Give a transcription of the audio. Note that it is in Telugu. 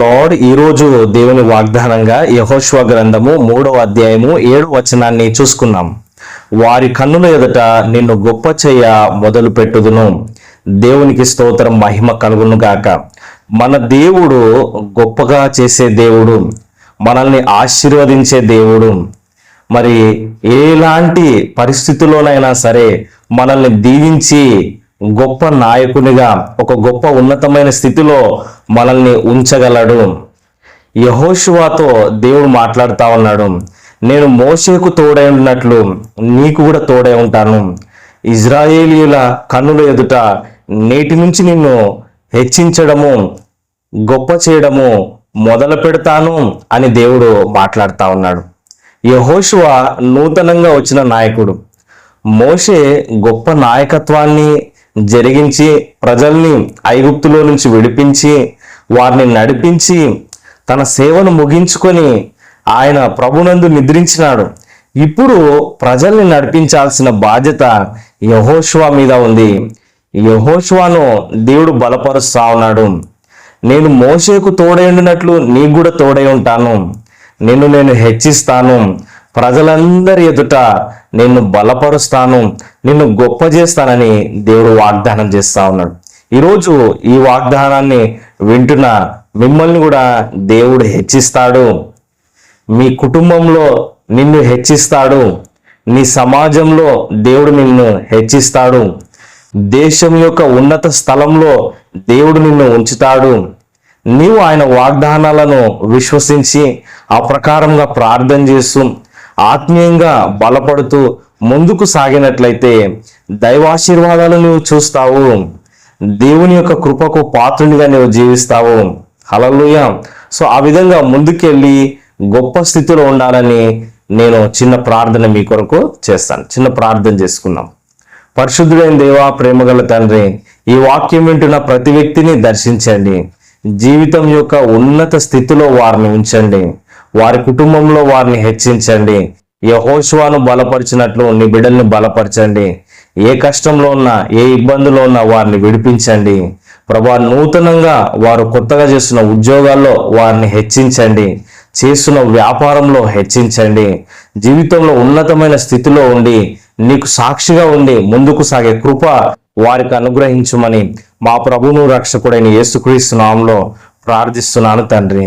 లార్డ్ ఈరోజు దేవుని వాగ్దానంగా యహోశ్వ గ్రంథము మూడవ అధ్యాయము ఏడు వచనాన్ని చూసుకున్నాం. వారి కన్నుల ఎదుట నిన్ను గొప్ప చేయ మొదలు పెట్టుదును. దేవునికి స్తోత్రం మహిమ కలుగును గాక. మన దేవుడు గొప్పగా చేసే దేవుడు మనల్ని ఆశీర్వదించే దేవుడు. మరి ఎలాంటి పరిస్థితుల్లోనైనా సరే మనల్ని దీవించి గొప్ప నాయకునిగా ఒక గొప్ప ఉన్నతమైన స్థితిలో మనల్ని ఉంచగలడు. యహోషువాతో దేవుడు మాట్లాడుతూ ఉన్నాడు. నేను మోషేకు తోడై ఉన్నట్లు నీకు కూడా తోడై ఉంటాను. ఇజ్రాయేలీల కన్నుల ఎదుట నేటి నుంచి నిన్ను హెచ్చించడము గొప్ప చేయడము మొదలు పెడతాను అని దేవుడు మాట్లాడుతూ ఉన్నాడు. యహోషువ నూతనంగా వచ్చిన నాయకుడు. మోషే గొప్ప నాయకత్వాన్ని జరిగించి ప్రజల్ని ఐగుప్తులో నుంచి విడిపించి వారిని నడిపించి తన సేవను ముగించుకొని ఆయన ప్రభునందు నిద్రించినాడు. ఇప్పుడు ప్రజల్ని నడిపించాల్సిన బాధ్యత యహోష్వా మీద ఉంది. యహోష్వాను దేవుడు బలపరుస్తా ఉన్నాడు. నేను మోషేకు తోడై ఉండినట్లు నీకు కూడా తోడై ఉంటాను. నిన్ను నేను హెచ్చిస్తాను. ప్రజలందరి ఎదుట నిన్ను బలపరుస్తాను నిన్ను గొప్ప చేస్తానని దేవుడు వాగ్దానం చేస్తా ఉన్నాడు. ఈరోజు ఈ వాగ్దానాన్ని వింటున్న మిమ్మల్ని కూడా దేవుడు హెచ్చిస్తాడు. మీ కుటుంబంలో నిన్ను హెచ్చిస్తాడు. నీ సమాజంలో దేవుడు నిన్ను హెచ్చిస్తాడు. దేశం యొక్క ఉన్నత స్థలంలో దేవుడు నిన్ను ఉంచుతాడు. నీవు ఆయన వాగ్దానాలను విశ్వసించి ఆ ప్రకారంగా ప్రార్థన చేస్తూ ఆత్మీయంగా బలపడుతూ ముందుకు సాగినట్లయితే దైవాశీర్వాదాలు నువ్వు చూస్తావు. దేవుని యొక్క కృపకు పాత్రునిగా నువ్వు జీవిస్తావు. హలలుయ సో ఆ విధంగా ముందుకెళ్ళి గొప్ప స్థితిలో ఉండాలని నేను చిన్న ప్రార్థన మీ కొరకు చేస్తాను. చిన్న ప్రార్థన చేసుకున్నాం పరిశుద్ధుడైన దేవా ప్రేమగల తండ్రి ఈ వాక్యం వింటున్న ప్రతి వ్యక్తిని దర్శించండి. జీవితం యొక్క ఉన్నత స్థితిలో వారిని ఉంచండి. వారి కుటుంబంలో వారిని హెచ్చించండి. యహోశువాను బలపరిచినట్లు నీ బిడ్డల్ని బలపరచండి. ఏ కష్టంలో ఉన్నా ఏ ఇబ్బందిలో ఉన్నా వారిని విడిపించండి. ప్రభా నూతనంగా వారు కొత్తగా చేస్తున్న ఉద్యోగాల్లో వారిని హెచ్చించండి. చేస్తున్న వ్యాపారంలో హెచ్చించండి. జీవితంలో ఉన్నతమైన స్థితిలో ఉండి నీకు సాక్షిగా ఉండి ముందుకు సాగే కృప వారికి అనుగ్రహించమని మా ప్రభును రక్షకుడైన యేసుక్రీస్తు నామంలో ప్రార్థిస్తున్నాను తండ్రి.